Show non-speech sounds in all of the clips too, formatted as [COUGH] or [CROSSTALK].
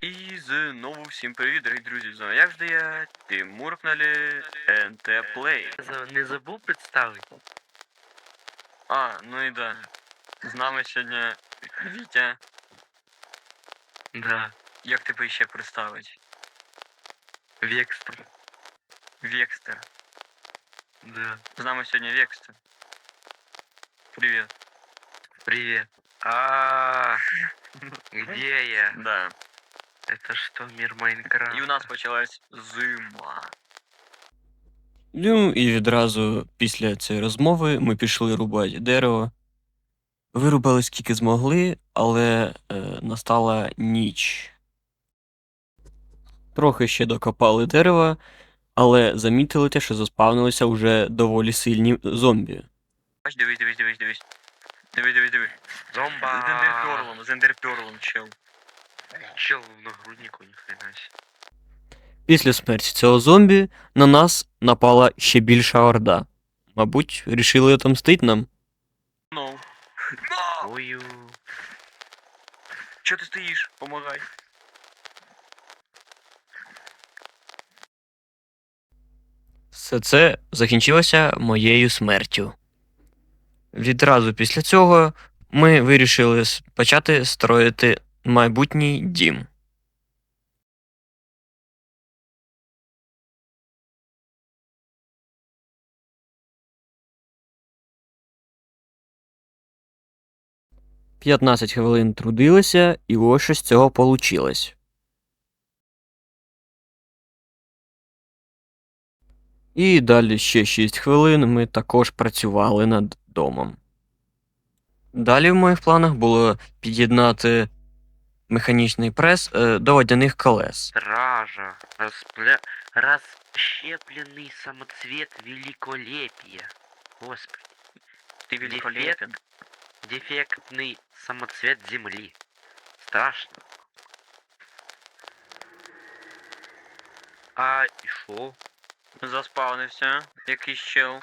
І знову всім привіт, дорогі друзі. З вами як завжди я, Тимур на каналі НТ. За- Не забув представити? А, ну і да. З нами сьогодні Вітя. Да. Як тебе ще представить? Векстер. Векстер. Да. З нами сьогодні Векстер. Привіт. Привет. А, где я? Да. Это что, мир Майнкрафта? І у нас почалась зима. Ну і відразу після цієї розмови ми пішли рубати дерево. Вирубали скільки змогли, але е, настала ніч. Трохи ще докопали дерева, але замітили те, що заспавнилися вже доволі сильні зомбі. Бач, дивись, дивись, дивись, дивись. Дивись, дивись. З Зомба. ендерперлом, з ендерперлом, чел. Чел в нагруднику, ни хрена. Після смерті цього зомбі на нас напала ще більша орда. Мабуть, рішили отомстить нам. Ну. Ою. Чо ти стоїш? Помагай. Все це закінчилося моєю смертю. Відразу після цього ми вирішили почати строїти майбутній дім. П'ятнадцять хвилин трудилися, і ось що з цього получилось. І далі ще 6 хвилин ми також працювали над домом. Далі в моїх планах було під'єднати механічний прес е, до водяних колес. Стража. Распля... Расщепленный самоцвет великолепия. Господи. Ти великолепен. Дефектный самоцвет земли. Страшно. А и шо? Заспавнився. Якийсь чел.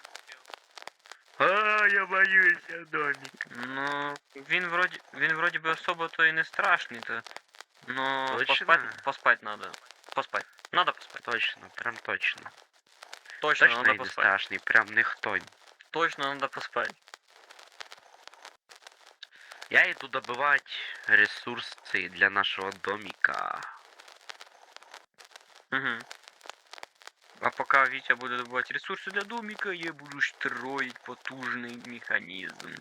А, я боюсь домик. Ну, він вроді, він вроді би особо то і не страшний, то. Но Точно? поспать, поспать надо. Поспать. Надо поспать. Точно, прям точно. Точно, Точно надо и не поспать. страшный, прям ніхто. Точно надо поспать. Я иду добывать ресурсы для нашего домика. Угу. А пока Витя буде добувати ресурси для домика, я буду строїть потужний механізм.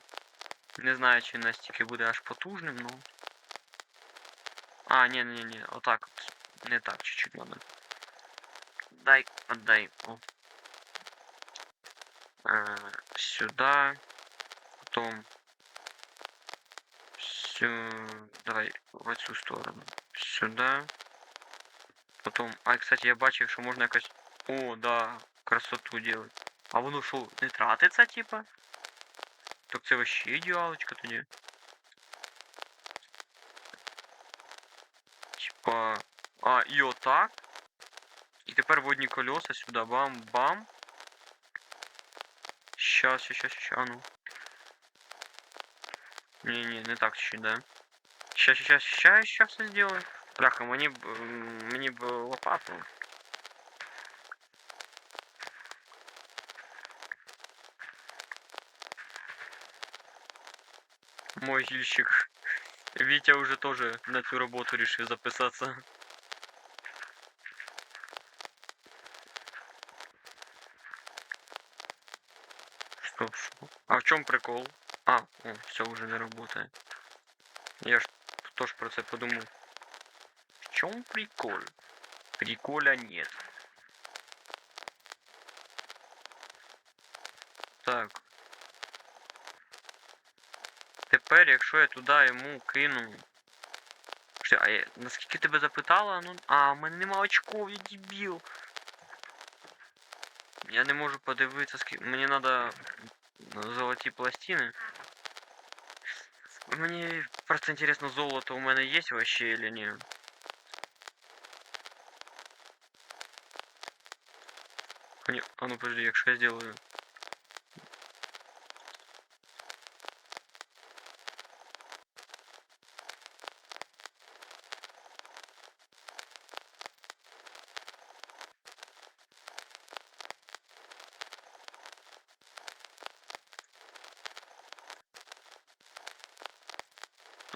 Не знаю, чи настільки буде аж потужним, ну. А, ні, ні, ні, отак от. Не так чуть-чуть надо. Дай, отдай. О. А, сюда. Потом. Сю... Давай в цю сторону. Сюда. Потом. А, кстати, я бачив, що можна якось. О, да, красоту делать. А воно що, не тратиться, типа? Так це вообще ідеалочка тоді. Типа. А, і отак. І тепер водні колеса сюди. Бам-бам. Щас, щас, щас, щас, а ну. Не-не, не так чуть, да. Щас, щас, щас, щас все сделаю. Бляха, мені б, м, мені б лопату. Мой гильщик Витя уже тоже на эту работу решил записаться. Стоп, что? А в чем прикол? А, все уже не работает. Я ж тоже про це подумал. В чем прикол? Приколя нет. Так Тепер, якщо я туди йому кину. Що, а я, наскільки тебе запитала? Ну. А, в мене нема очков, я дебіл. Я не можу подивитися, скільки. Мені треба золоті пластини. Мені просто інтересно, золото у мене є вообще или ні? Коні- А ну подожди, якщо я сделаю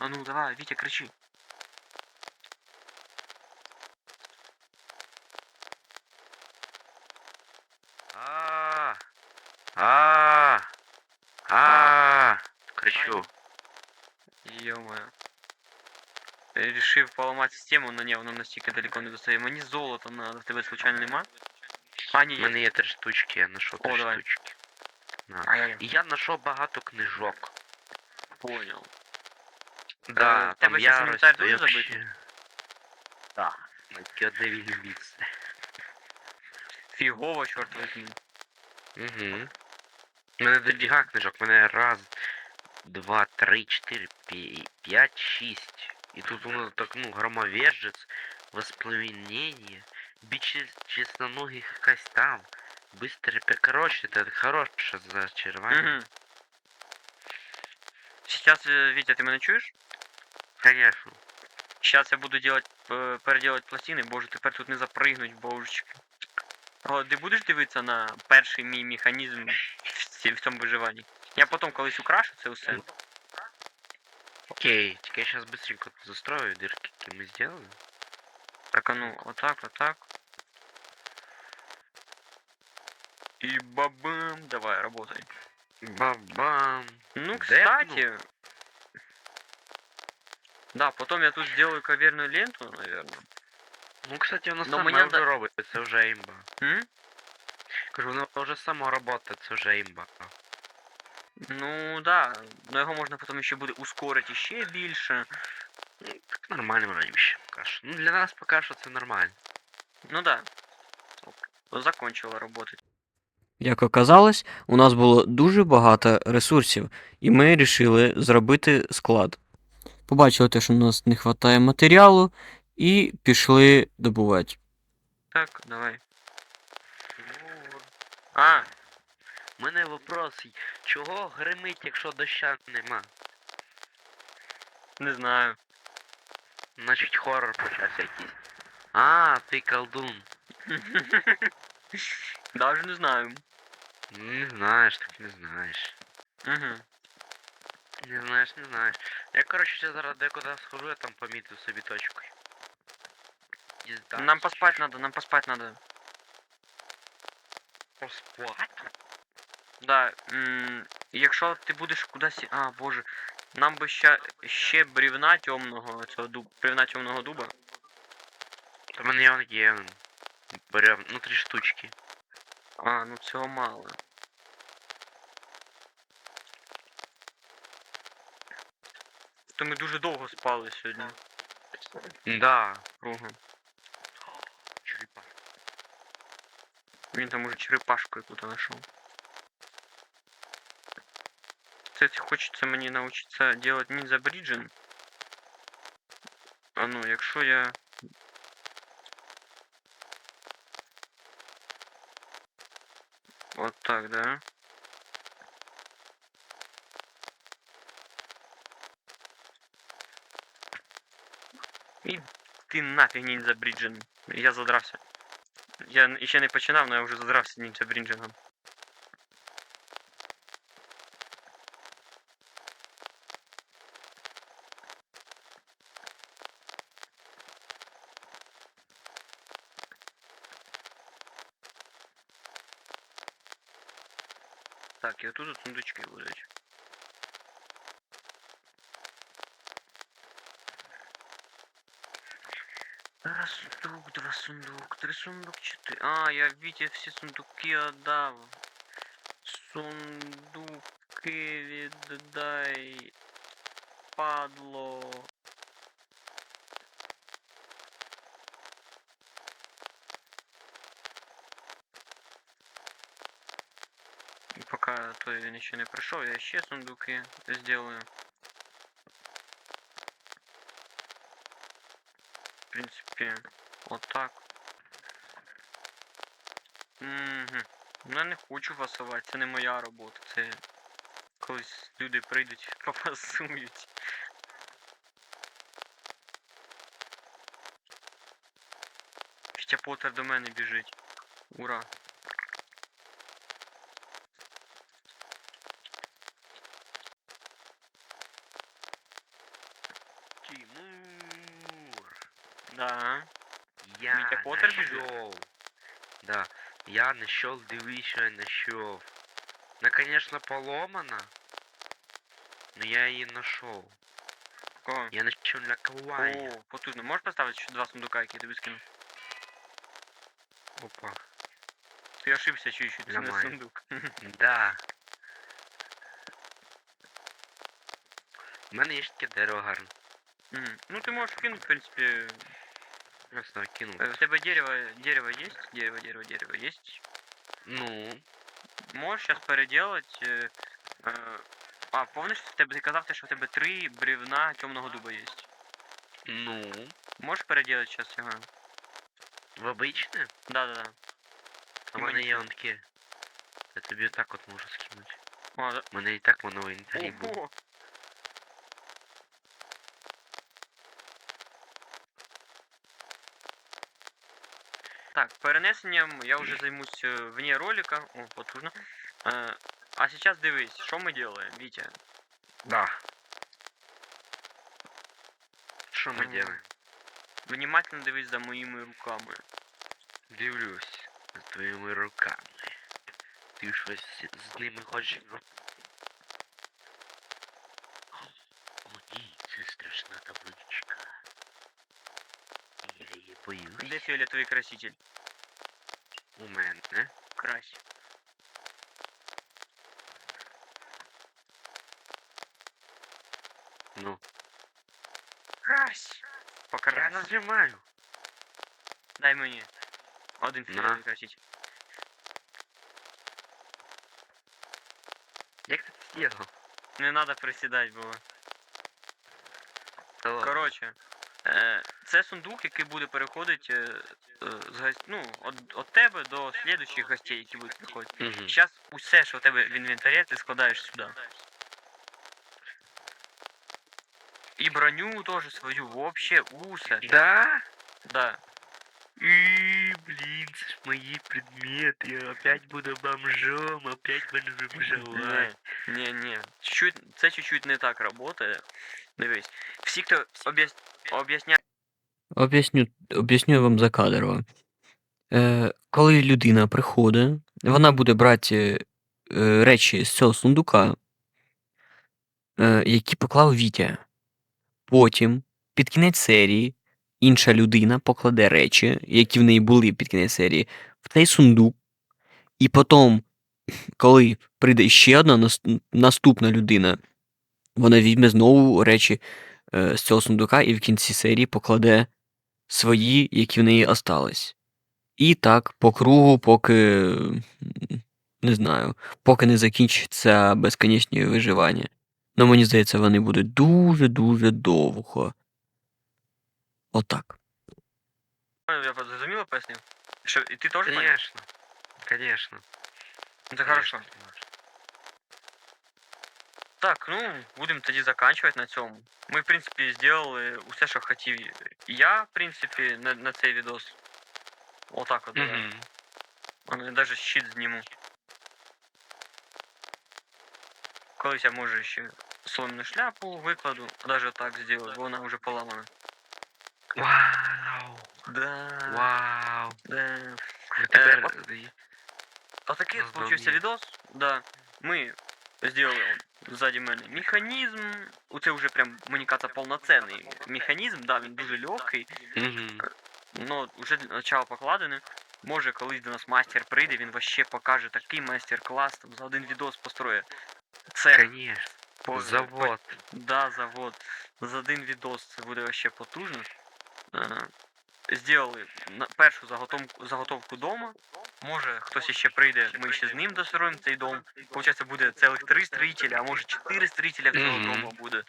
А ну давай, Витя, кричи. А. А. А. Кричу. Ё-моё. Решив поламати систему, но ні, воно настільки далеко не достає. Мені золото надо, в тебе случайно нема? А, ні, У є. мене є три штучки, я знайшов О, три давай. штучки. На. А, я, я І я знайшов багато книжок. понял. Да, в там тебе щас ярость, інвентар дуже вообще- забитий? Да. Тільки одне вільне місце. Фігово, чорт возьми. Угу. У мене дофіга книжок, у мене раз, два, три, чотири, пі- п'ять, шість. І тут воно так, ну, громовержець, воспламенення, біч чесноногих якась там. Быстрый пе- Короче, это хорошее зачарование. Угу. Сейчас, э, Витя, ты меня чуешь? Конечно. Сейчас я буду делать, э, переделать пластини, боже, тепер тут не запригнуть, божечки. О, ти будеш дивитися на перший мій механізм в, ці- в цьому виживанні? Я потім колись украшу це все. Окей, тільки я сейчас быстренько застрою дырки, які ми сделали. Так, а ну, отак, отак. І бабам, давай, работай. Бам-бам. Ну, Депну. кстати... Да, потом я тут сделаю каверную ленту, наверное. Ну, кстати, воно Ну, саме мені вже да- робить, це вже імба. М? Кажу, воно вже само работає, це вже імба. Ну да, но його можна потім ще буде ускорити ще більше. Ну, так нормально вроде ще поки що. Ну, для нас поки що це нормально. Ну да. Закончила работать. Як оказалось, у нас було дуже багато ресурсів, і ми вирішили зробити склад. Побачили те, що у нас не вистачає матеріалу, і пішли добувати. Так, давай. А, У мене вопрос, чого гримить, якщо доща нема? не знаю. Значить хоррор почався якийсь. А, ти колдун. Даже не знаю. Не знаєш, так не знаєш. Угу. Не знаєш, не знаєш. Я, коротше, ще зараз декуди схожу, я там помітив собі точку. Нам поспать надо, нам поспать надо. Поспать? Да, м, якщо ти будеш кудись. А, боже. Нам би ще, ще брівна темного, цього дуб, брівна темного дуба. У мене он є. Берем, ну три штучки. А, ну цього мало. То ми дуже довго спали сьогодні. Да. Кругом. Черепа. Він там уже черепашку яку-то знайшов. Кстати, хочеться мені навчитися делать ніндзя бріджен. А ну, якщо я. Вот так, да? І ти нафіг ніндзя бріджен. Я задрався. Я ще не починав, але я вже задрався ніндзя брідженом. Так, і отут от сундучки будуть. два сундук, три сундук, чотири. А, я Віті всі сундуки отдав. Сундуки віддай. Падло. І поки той він ще не прийшов, я ще сундуки сделаю. В принципі, Отак. Угу. Я не хочу фасувати, це не моя робота, це колись люди прийдуть, [LAUGHS] пофасують. Ще Поттер до мене біжить. Ура. Амур. Да. Я Митя Поттер нашел. Да. Я нашел, я нашел. Она, конечно, поломана. Но я ее нашел. Кого? Я нашел наковальню. О, потужно. Можеш поставити ще два сундука, які я тобі скину? Опа. Ти ошибся чуть-чуть, це не Ламаю. сундук. [LAUGHS] Да. У мене є ж таке дерево гарне. Ну ты можешь кинуть, в принципе. Просто кинув. э, У тебя дерево, дерево есть? Дерево, дерево, дерево есть. Ну, Можешь сейчас переделать. Э, э, а, помнишь, в тебе ти казав, що в тебе три бревна темного дуба есть? ну. Можешь переделать сейчас його? В обичне? Да, да, да. А І в мене мені є теж. он таке. Я тобі отак от можу скинути. О, да. У мене і так воно в інвентарі було. Ого. Так, перенесенням я вже займусь е, вне ролика. О, потужно. Е, а сейчас дивись, що ми делаем, Вітя? Да. Що ми делаем? Внимательно дивись за моїми руками. Дивлюсь за твоїми руками. Ти ж ось з ними хочеш. Де фіолетовий краситель? У мене. Крась. Ну. Крась! Я нажимаю. Дай мені. Один фіолетовий краситель. Як ти зробив? Не надо присідати було. Та ладно. Коротше, е, це сундук, який буде переходити е, е, з гость... ну, от, от тебе до слідуючих гостей, які будуть приходити. Мгм. Зараз усе, що у тебе в інвентарі, ти складаєш сюди. І броню теж свою, вообще усе. Да? Да. И, блин, це ж мої предмети. Я опять буду бомжом, опять буду бомжовать. Ні, ні, ні. Чуть, це чуть-чуть не так працює. Дивись. Всі, хто об'яс... об'ясняє Об'ясню, об'ясню вам закадрово. Е, коли людина приходить, вона буде брати е, речі з цього сундука, е, які поклав Вітя. Потім, під кінець серії, інша людина покладе речі, які в неї були під кінець серії, в цей сундук. І потім, коли прийде ще одна наступна людина, вона візьме знову речі з цього сундука і в кінці серії покладе свої, які в неї остались. І так по кругу, поки не знаю, поки не закінчиться безконечне виживання. Ну мені здається, вони будуть дуже-дуже довго. Отак. я зрозуміло пояснив? Що, і ти теж? Конечно. Конечно. Ну, Це хорошо. Так, ну, будемо тоді заканчувати на цьому. Ми, в принципі, зробили усе, що хотів я, в принципі, на, на цей відос. Отак от. Угу. Я навіть щит зніму. Колись я може ще сонну шляпу викладу, навіть так зроблю, бо вона вже поламана. Вау. Да. Вау. Да. Тепер... от- Отакий получився відос. Да. Ми зробили ззаді мене механізм. Оце вже прям мені кажется, повноцінний механізм, да, він дуже легкий, Угу. но вже для начала покладене. Може колись до нас мастер прийде, він вообще покаже такий майстер-клас, там за один відос построє. Це Конечно. по- Завод. Да, завод. За один відос це буде вообще потужно. Е, Зробили на- першу заготовку, заготовку дома. Може хтось ще прийде, ми ще з ним достроїмо цей дом. Получається буде цілих три строїтеля, а може чотири строїтеля всього Мгм. дому буде.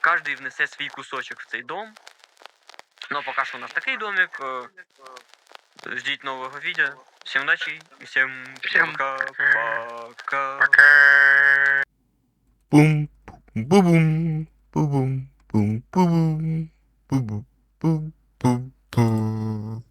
Кожний внесе свій кусочок в цей дом. Ну, поки що у нас такий домик. е, Ждіть нового відео. Всім удачі і всім Всім пока-пока. Пока. Бум, бу-бум, бу-бум, бум, бу-бум, бу-бум, бум, бум, бум.